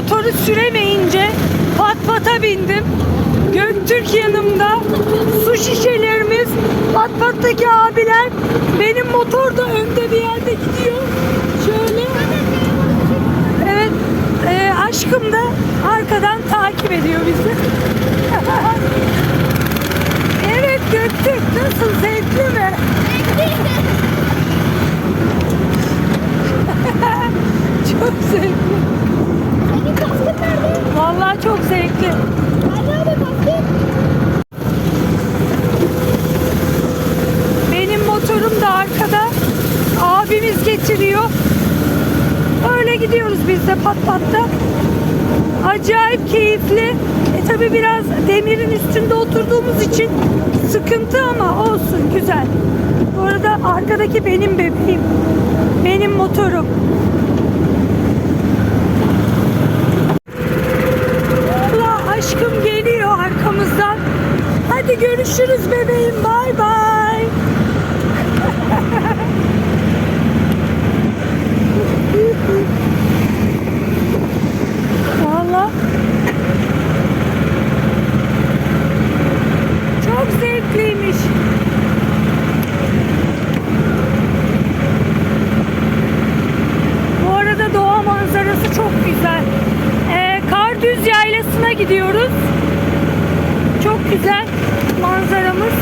motoru süremeyince pat pata bindim. Göktürk yanımda. Su şişelerimiz, pat pattaki abiler. Benim motor da önde bir yerde gidiyor. Şöyle. Evet. e, aşkım da arkadan takip ediyor bizi. evet Göktürk nasıl zevkli mi? Çok zevkli. Çok zevkli. Nerede kaskın? Benim motorum da arkada. Abimiz getiriyor. Öyle gidiyoruz biz de pat patta. Acayip keyifli. E tabi biraz demirin üstünde oturduğumuz için sıkıntı ama olsun güzel. Bu arada arkadaki benim bebeğim. Benim motorum. Allah aşkım geliyor arkamızdan. Hadi görüşürüz bebeğim. Bay bay. Valla. Çok zevkliymiş. Bu arada doğa manzarası çok güzel. Ee, Kardüz Yaylası'na gidiyoruz. Çok güzel manzaramız.